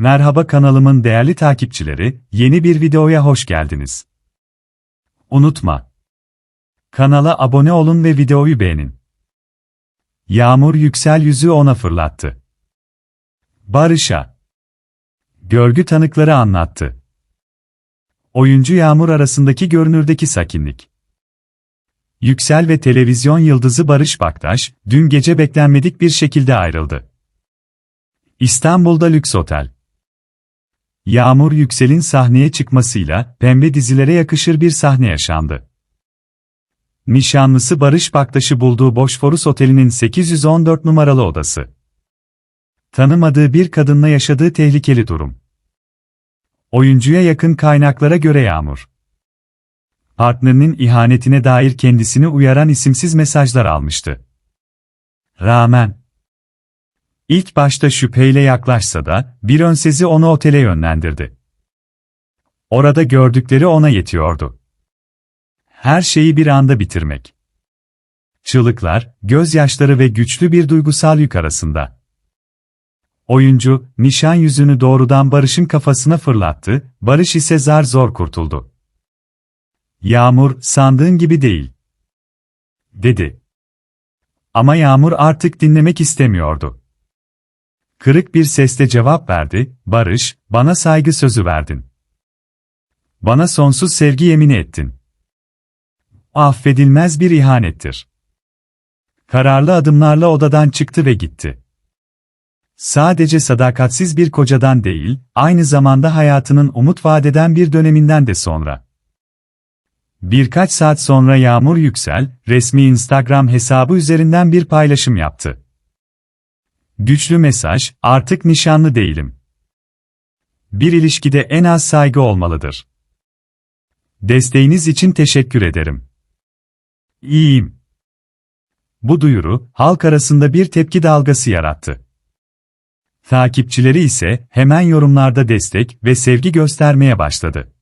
Merhaba kanalımın değerli takipçileri, yeni bir videoya hoş geldiniz. Unutma. Kanala abone olun ve videoyu beğenin. Yağmur yüksel yüzü ona fırlattı. Barış'a. Görgü tanıkları anlattı. Oyuncu Yağmur arasındaki görünürdeki sakinlik. Yüksel ve televizyon yıldızı Barış Baktaş, dün gece beklenmedik bir şekilde ayrıldı. İstanbul'da lüks otel. Yağmur Yüksel'in sahneye çıkmasıyla pembe dizilere yakışır bir sahne yaşandı. Nişanlısı Barış Baktaş'ı bulduğu Boşforus Oteli'nin 814 numaralı odası. Tanımadığı bir kadınla yaşadığı tehlikeli durum. Oyuncuya yakın kaynaklara göre Yağmur. Partnerinin ihanetine dair kendisini uyaran isimsiz mesajlar almıştı. Rağmen, İlk başta şüpheyle yaklaşsa da, bir önsezi onu otele yönlendirdi. Orada gördükleri ona yetiyordu. Her şeyi bir anda bitirmek. Çığlıklar, gözyaşları ve güçlü bir duygusal yük arasında. Oyuncu, nişan yüzünü doğrudan Barış'ın kafasına fırlattı, Barış ise zar zor kurtuldu. Yağmur, sandığın gibi değil. Dedi. Ama Yağmur artık dinlemek istemiyordu. Kırık bir sesle cevap verdi, Barış, bana saygı sözü verdin. Bana sonsuz sevgi yemini ettin. Affedilmez bir ihanettir. Kararlı adımlarla odadan çıktı ve gitti. Sadece sadakatsiz bir kocadan değil, aynı zamanda hayatının umut vadeden bir döneminden de sonra. Birkaç saat sonra Yağmur Yüksel, resmi Instagram hesabı üzerinden bir paylaşım yaptı. Güçlü mesaj, artık nişanlı değilim. Bir ilişkide en az saygı olmalıdır. Desteğiniz için teşekkür ederim. İyiyim. Bu duyuru, halk arasında bir tepki dalgası yarattı. Takipçileri ise hemen yorumlarda destek ve sevgi göstermeye başladı.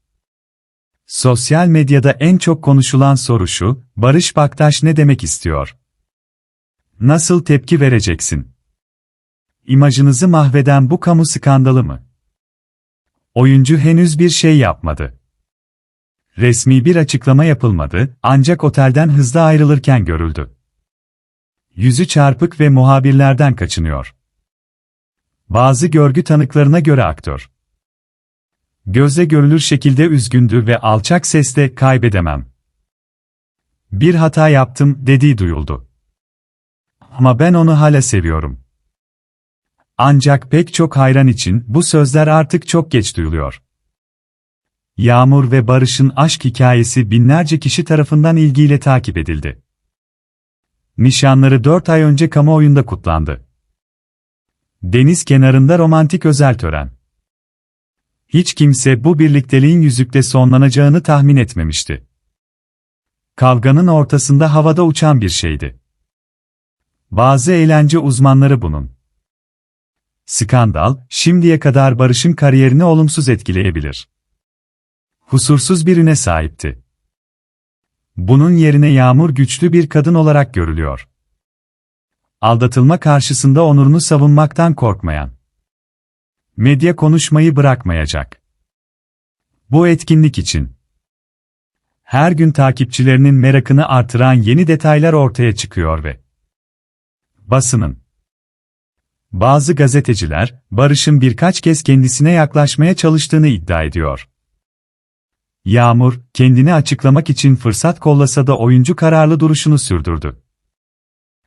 Sosyal medyada en çok konuşulan soru şu, Barış Baktaş ne demek istiyor? Nasıl tepki vereceksin? İmajınızı mahveden bu kamu skandalı mı? Oyuncu henüz bir şey yapmadı. Resmi bir açıklama yapılmadı, ancak otelden hızlı ayrılırken görüldü. Yüzü çarpık ve muhabirlerden kaçınıyor. Bazı görgü tanıklarına göre aktör. Gözle görülür şekilde üzgündü ve alçak sesle kaybedemem. Bir hata yaptım dediği duyuldu. Ama ben onu hala seviyorum. Ancak pek çok hayran için bu sözler artık çok geç duyuluyor. Yağmur ve Barış'ın aşk hikayesi binlerce kişi tarafından ilgiyle takip edildi. Nişanları 4 ay önce kamuoyunda kutlandı. Deniz kenarında romantik özel tören. Hiç kimse bu birlikteliğin yüzükle sonlanacağını tahmin etmemişti. Kavganın ortasında havada uçan bir şeydi. Bazı eğlence uzmanları bunun Skandal, şimdiye kadar Barış'ın kariyerini olumsuz etkileyebilir. Husursuz bir üne sahipti. Bunun yerine Yağmur güçlü bir kadın olarak görülüyor. Aldatılma karşısında onurunu savunmaktan korkmayan. Medya konuşmayı bırakmayacak. Bu etkinlik için her gün takipçilerinin merakını artıran yeni detaylar ortaya çıkıyor ve basının bazı gazeteciler, Barış'ın birkaç kez kendisine yaklaşmaya çalıştığını iddia ediyor. Yağmur, kendini açıklamak için fırsat kollasa da oyuncu kararlı duruşunu sürdürdü.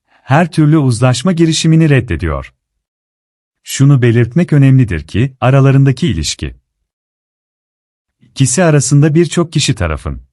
Her türlü uzlaşma girişimini reddediyor. Şunu belirtmek önemlidir ki, aralarındaki ilişki. İkisi arasında birçok kişi tarafın